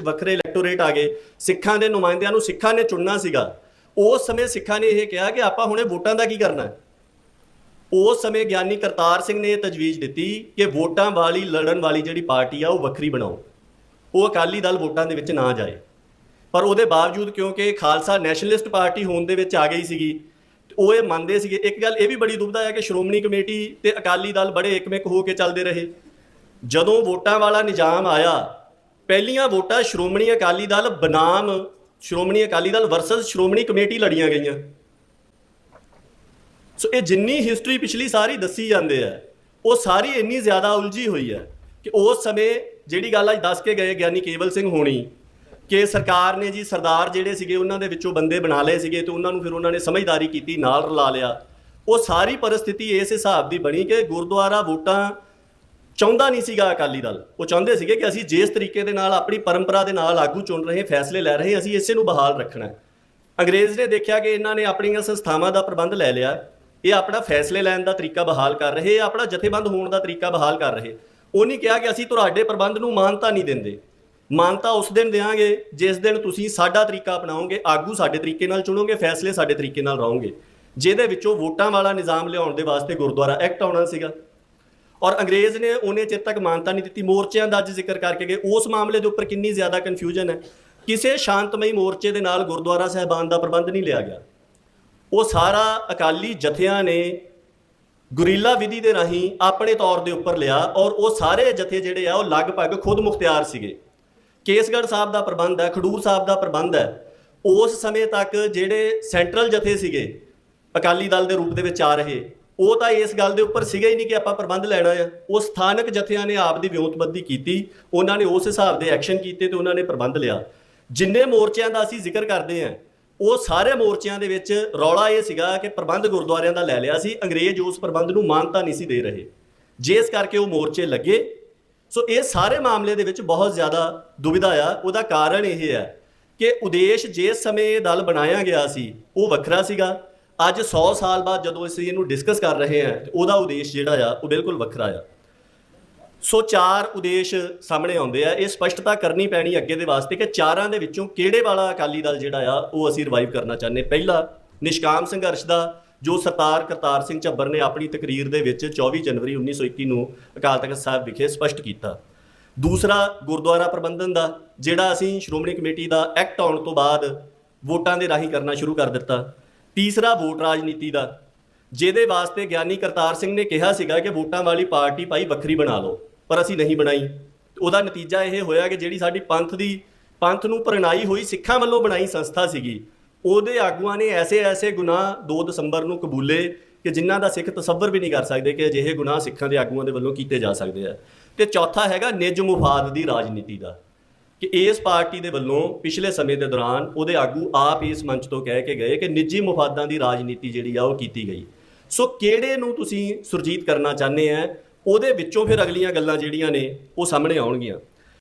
ਵੱਖਰੇ ਇਲੈਕਟੋਰੇਟ ਆ ਗਏ। ਸਿੱਖਾਂ ਦੇ ਨੁਮਾਇੰਦਿਆਂ ਨੂੰ ਸਿੱਖਾਂ ਨੇ ਚੁਣਨਾ ਸੀਗਾ। ਉਸ ਸਮੇਂ ਸਿੱਖਾਂ ਨੇ ਇਹ ਕਿਹਾ ਕਿ ਆਪਾਂ ਹੁਣੇ ਵੋਟਾਂ ਦਾ ਕੀ ਕਰਨਾ ਹੈ? ਉਸ ਸਮੇਂ ਗਿਆਨੀ ਕਰਤਾਰ ਸਿੰਘ ਨੇ ਇਹ ਤਜਵੀਜ਼ ਦਿੱਤੀ ਕਿ ਵੋਟਾਂ ਵਾਲੀ ਲੜਨ ਵਾਲੀ ਜਿਹੜੀ ਪਾਰਟੀ ਆ ਉਹ ਵੱਖਰੀ ਬਣਾਓ। ਉਹ ਅਕਾਲੀ ਦਲ ਵੋਟਾਂ ਦੇ ਵਿੱਚ ਨਾ ਜਾਏ। ਪਰ ਉਹਦੇ ਬਾਵਜੂਦ ਕਿਉਂਕਿ ਖਾਲਸਾ ਨੈਸ਼ਨਲਿਸਟ ਪਾਰਟੀ ਹੋਣ ਦੇ ਵਿੱਚ ਆ ਗਈ ਸੀਗੀ, ਉਹ ਇਹ ਮੰਨਦੇ ਸੀਗੇ। ਇੱਕ ਗੱਲ ਇਹ ਵੀ ਬੜੀ ਦੁਬਦਾ ਹੈ ਕਿ ਸ਼੍ਰੋਮਣੀ ਕਮੇਟੀ ਤੇ ਅਕਾਲੀ ਦਲ ਬੜੇ ਇੱਕਮਿਕ ਹੋ ਕੇ ਚੱਲਦੇ ਰਹੇ। ਜਦੋਂ ਵੋਟਾਂ ਵਾਲਾ ਨਿਜ਼ਾਮ ਆਇਆ ਪਹਿਲੀਆਂ ਵੋਟਾਂ ਸ਼੍ਰੋਮਣੀ ਅਕਾਲੀ ਦਲ ਬਨਾਮ ਸ਼੍ਰੋਮਣੀ ਅਕਾਲੀ ਦਲ ਵਰਸਸ ਸ਼੍ਰੋਮਣੀ ਕਮੇਟੀ ਲੜੀਆਂ ਗਈਆਂ। ਸੋ ਇਹ ਜਿੰਨੀ ਹਿਸਟਰੀ ਪਿਛਲੀ ਸਾਰੀ ਦੱਸੀ ਜਾਂਦੇ ਆ, ਉਹ ਸਾਰੀ ਇੰਨੀ ਜ਼ਿਆਦਾ ਉਲਝੀ ਹੋਈ ਹੈ ਕਿ ਉਸ ਸਮੇਂ ਜਿਹੜੀ ਗੱਲ ਅੱਜ ਦੱਸ ਕੇ ਗਏ ਗਿਆਨੀ ਕੇਵਲ ਸਿੰਘ ਹੋਣੀ ਕਿ ਸਰਕਾਰ ਨੇ ਜੀ ਸਰਦਾਰ ਜਿਹੜੇ ਸੀਗੇ ਉਹਨਾਂ ਦੇ ਵਿੱਚੋਂ ਬੰਦੇ ਬਣਾ ਲਏ ਸੀਗੇ ਤੇ ਉਹਨਾਂ ਨੂੰ ਫਿਰ ਉਹਨਾਂ ਨੇ ਸਮਝਦਾਰੀ ਕੀਤੀ, ਨਾਲ ਰਲਾ ਲਿਆ। ਉਹ ਸਾਰੀ ਪਰਿਸਥਿਤੀ ਇਸ ਹਿਸਾਬ ਦੀ ਬਣੀ ਕਿ ਗੁਰਦੁਆਰਾ ਵੋਟਾਂ ਚਾਹੁੰਦਾ ਨਹੀਂ ਸੀਗਾ ਅਕਾਲੀ ਦਲ। ਉਹ ਚਾਹੁੰਦੇ ਸੀਗੇ ਕਿ ਅਸੀਂ ਜਿਸ ਤਰੀਕੇ ਦੇ ਨਾਲ, ਆਪਣੀ ਪਰੰਪਰਾ ਦੇ ਨਾਲ ਆਗੂ ਚੁਣ ਰਹੇ, ਫੈਸਲੇ ਲੈ ਰਹੇ, ਅਸੀਂ ਇਸੇ ਨੂੰ ਬਹਾਲ ਰੱਖਣਾ ਅੰਗਰੇਜ਼ ਨੇ ਦੇਖਿਆ ਕਿ ਇਹਨਾਂ ਨੇ ਆਪਣੀਆਂ ਸੰਸਥਾਵਾਂ ਦਾ ਪ੍ਰਬੰਧ ਲੈ ਲਿਆ। ਇਹ ਆਪਣਾ ਫੈਸਲੇ ਲੈਣ ਦਾ ਤਰੀਕਾ ਬਹਾਲ ਕਰ ਰਹੇ, ਇਹ ਆਪਣਾ ਜਥੇਬੰਦ ਹੋਣ ਦਾ ਤਰੀਕਾ ਬਹਾਲ ਕਰ ਰਹੇ। ਉਹ ਨਹੀਂ ਕਿਹਾ ਕਿ ਅਸੀਂ ਤੁਹਾਡੇ ਪ੍ਰਬੰਧ ਨੂੰ ਮਾਨਤਾ ਨਹੀਂ ਦਿੰਦੇ। ਮਾਨਤਾ ਉਸ ਦਿਨ ਦੇਵਾਂਗੇ ਜਿਸ ਦਿਨ ਤੁਸੀਂ ਸਾਡਾ ਤਰੀਕਾ ਅਪਣਾਓਗੇ, ਆਗੂ ਸਾਡੇ ਤਰੀਕੇ ਨਾਲ ਚੁਣੋਗੇ, ਫੈਸਲੇ ਸਾਡੇ ਤਰੀਕੇ ਨਾਲ ਰਹੋਗੇ ਜਿਹਦੇ ਵਿੱਚੋਂ ਵੋਟਾਂ ਵਾਲਾ ਨਿਜ਼ਾਮ ਲਿਆਉਣ ਦੇ ਵਾਸਤੇ ਗੁਰਦੁਆਰਾ ਐਕਟ ਆਉਣਾ ਸੀਗਾ। ਔਰ ਅੰਗਰੇਜ਼ ਨੇ ਉਹਨੇ ਚਿਰ ਤੱਕ ਮਾਨਤਾ ਨਹੀਂ ਦਿੱਤੀ। ਮੋਰਚਿਆਂ ਦਾ ਅੱਜ ਜ਼ਿਕਰ ਕਰਕੇ ਗਏ। ਉਸ ਮਾਮਲੇ ਦੇ ਉੱਪਰ ਕਿੰਨੀ ਜ਼ਿਆਦਾ ਕਨਫਿਊਜ਼ਨ ਹੈ। ਕਿਸੇ ਸ਼ਾਂਤਮਈ ਮੋਰਚੇ ਦੇ ਨਾਲ ਗੁਰਦੁਆਰਾ ਸਾਹਿਬਾਨ ਦਾ ਪ੍ਰਬੰਧ ਨਹੀਂ ਲਿਆ ਗਿਆ। ਉਹ ਸਾਰਾ ਅਕਾਲੀ ਜਥਿਆਂ ਨੇ ਗੁਰੀਲਾ ਵਿਧੀ ਦੇ ਰਾਹੀਂ ਆਪਣੇ ਤੌਰ ਦੇ ਉੱਪਰ ਲਿਆ ਔਰ ਉਹ ਸਾਰੇ ਜਥੇ ਜਿਹੜੇ ਆ, ਉਹ ਲਗਭਗ ਖੁਦ ਮੁਖਤਿਆਰ ਸੀਗੇ। ਕੇਸਗੜ੍ਹ ਸਾਹਿਬ ਦਾ ਪ੍ਰਬੰਧ ਹੈ, ਖਡੂਰ ਸਾਹਿਬ ਦਾ ਪ੍ਰਬੰਧ ਹੈ। ਉਸ ਸਮੇਂ ਤੱਕ ਜਿਹੜੇ ਸੈਂਟਰਲ ਜਥੇ ਸੀਗੇ, ਅਕਾਲੀ ਦਲ ਦੇ ਰੂਪ ਦੇ ਵਿੱਚ ਆ ਰਹੇ ਉਹ ਤਾਂ ਇਸ ਗੱਲ ਦੇ ਉੱਪਰ ਸੀਗਾ ਹੀ ਨਹੀਂ ਕਿ ਆਪਾਂ ਪ੍ਰਬੰਧ ਲੈਣਾ ਆ। ਉਹ ਸਥਾਨਕ ਜਥਿਆਂ ਨੇ ਆਪ ਦੀ ਵਿਉਂਤਬੰਦੀ ਕੀਤੀ, ਉਹਨਾਂ ਨੇ ਉਸ ਹਿਸਾਬ ਦੇ ਐਕਸ਼ਨ ਕੀਤੇ ਤੇ ਉਹਨਾਂ ਨੇ ਪ੍ਰਬੰਧ ਲਿਆ। ਜਿੰਨੇ ਮੋਰਚਿਆਂ ਦਾ ਅਸੀਂ ਜ਼ਿਕਰ ਕਰਦੇ ਆਂ ਉਹ ਸਾਰੇ ਮੋਰਚਿਆਂ ਦੇ ਵਿੱਚ ਰੌਲਾ ਇਹ ਸੀਗਾ ਕਿ ਪ੍ਰਬੰਧ ਗੁਰਦੁਆਰਿਆਂ ਦਾ ਲੈ ਲਿਆ ਸੀ। ਅੰਗਰੇਜ਼ ਉਸ ਪ੍ਰਬੰਧ ਨੂੰ ਮਾਨਤਾ ਨਹੀਂ ਸੀ ਦੇ ਰਹੇ। ਜਿਸ ਕਰਕੇ ਉਹ ਮੋਰਚੇ ਲੱਗੇ, ਸੋ ਇਹ ਸਾਰੇ ਮਾਮਲੇ ਦੇ ਵਿੱਚ ਬਹੁਤ ਜ਼ਿਆਦਾ ਦੁਵਿਧਾ ਆ। ਉਹਦਾ ਕਾਰਨ ਇਹ ਹੈ ਕਿ ਉਦੇਸ਼ ਜਿਸ ਸਮੇਂ ਇਹ ਦਲ ਬਣਾਇਆ ਗਿਆ ਸੀ, ਉਹ ਵੱਖਰਾ ਸੀਗਾ। ਅੱਜ 100 ਸਾਲ ਬਾਅਦ ਜਦੋਂ ਅਸੀਂ ਇਹਨੂੰ ਡਿਸਕਸ ਕਰ ਰਹੇ ਹਾਂ ਉਹਦਾ ਉਦੇਸ਼ ਜਿਹੜਾ ਆ, ਉਹ ਬਿਲਕੁਲ ਵੱਖਰਾ ਆ। ਸੋ ਚਾਰ ਉਦੇਸ਼ ਸਾਹਮਣੇ ਆਉਂਦੇ ਆ। ਇਹ ਸਪਸ਼ਟਤਾ ਕਰਨੀ ਪੈਣੀ ਅੱਗੇ ਦੇ ਵਾਸਤੇ ਕਿ ਚਾਰਾਂ ਦੇ ਵਿੱਚੋਂ ਕਿਹੜੇ ਵਾਲਾ ਅਕਾਲੀ ਦਲ ਜਿਹੜਾ ਆ, ਉਹ ਅਸੀਂ ਰਿਵਾਈਵ ਕਰਨਾ ਚਾਹੁੰਦੇ। ਪਹਿਲਾ, ਨਿਸ਼ਕਾਮ ਸੰਘਰਸ਼ ਦਾ, ਜੋ ਸਰਦਾਰ ਕਰਤਾਰ ਸਿੰਘ ਝੱਬਰ ਨੇ ਆਪਣੀ ਤਕਰੀਰ ਦੇ ਵਿੱਚ 24 ਜਨਵਰੀ 1921 ਨੂੰ ਅਕਾਲ ਤਖਤ ਸਾਹਿਬ ਵਿਖੇ ਸਪਸ਼ਟ ਕੀਤਾ। ਦੂਸਰਾ, ਗੁਰਦੁਆਰਾ ਪ੍ਰਬੰਧਨ ਦਾ, ਜਿਹੜਾ ਅਸੀਂ ਸ਼੍ਰੋਮਣੀ ਕਮੇਟੀ ਦਾ ਐਕਟ ਆਉਣ ਤੋਂ ਬਾਅਦ ਵੋਟਾਂ ਦੇ ਰਾਹੀਂ ਕਰਨਾ ਸ਼ੁਰੂ ਕਰ ਦਿੱਤਾ। ਤੀਸਰਾ ਵੋਟ ਰਾਜਨੀਤੀ ਦਾ। ਜਿਹਦੇ ਵਾਸਤੇ ਗਿਆਨੀ ਕਰਤਾਰ ਸਿੰਘ ਨੇ ਕਿਹਾ ਸੀਗਾ ਕਿ ਵੋਟਾਂ ਵਾਲੀ ਪਾਰਟੀ ਭਾਈ ਵੱਖਰੀ ਬਣਾ ਲਓ, ਪਰ ਅਸੀਂ ਨਹੀਂ ਬਣਾਈ। ਉਹਦਾ ਨਤੀਜਾ ਇਹ ਹੋਇਆ ਕਿ ਜਿਹੜੀ ਸਾਡੀ ਪੰਥ ਦੀ, ਪੰਥ ਨੂੰ ਪ੍ਰਣਾਈ ਹੋਈ ਸਿੱਖਾਂ ਵੱਲੋਂ ਬਣਾਈ ਸੰਸਥਾ ਸੀਗੀ, ਉਹਦੇ ਆਗੂਆਂ ਨੇ ਐਸੇ ਐਸੇ ਗੁਨਾਹ 2 ਦਸੰਬਰ ਨੂੰ ਕਬੂਲੇ ਕਿ ਜਿਨ੍ਹਾਂ ਦਾ ਸਿੱਖ ਤਸੱਵਰ ਵੀ ਨਹੀਂ ਕਰ ਸਕਦੇ ਕਿ ਅਜਿਹੇ ਗੁਨਾਹ ਸਿੱਖਾਂ ਦੇ ਆਗੂਆਂ ਦੇ ਵੱਲੋਂ ਕੀਤੇ ਜਾ ਸਕਦੇ ਆ। ਤੇ ਚੌਥਾ ਹੈਗਾ ਨਿਜ ਮੁਫਾਦ ਦੀ ਰਾਜਨੀਤੀ ਦਾ। ਕਿ ਇਸ ਪਾਰਟੀ ਦੇ ਵੱਲੋਂ ਪਿਛਲੇ ਸਮੇਂ ਦੇ ਦੌਰਾਨ ਉਹਦੇ ਆਗੂ ਆਪ ਇਸ ਮੰਚ ਤੋਂ ਕਹਿ ਕੇ ਗਏ ਕਿ ਨਿੱਜੀ ਮੁਫਾਦਾਂ ਦੀ ਰਾਜਨੀਤੀ ਜਿਹੜੀ ਆ ਉਹ ਕੀਤੀ ਗਈ। ਸੋ ਕਿਹੜੇ ਨੂੰ ਤੁਸੀਂ ਸੁਰਜੀਤ ਕਰਨਾ ਚਾਹੁੰਦੇ ਆ? ਉਹਦੇ ਵਿੱਚੋਂ ਫਿਰ ਅਗਲੀਆਂ ਗੱਲਾਂ ਜਿਹੜੀਆਂ ਨੇ ਉਹ ਸਾਹਮਣੇ ਆਉਣਗੀਆਂ।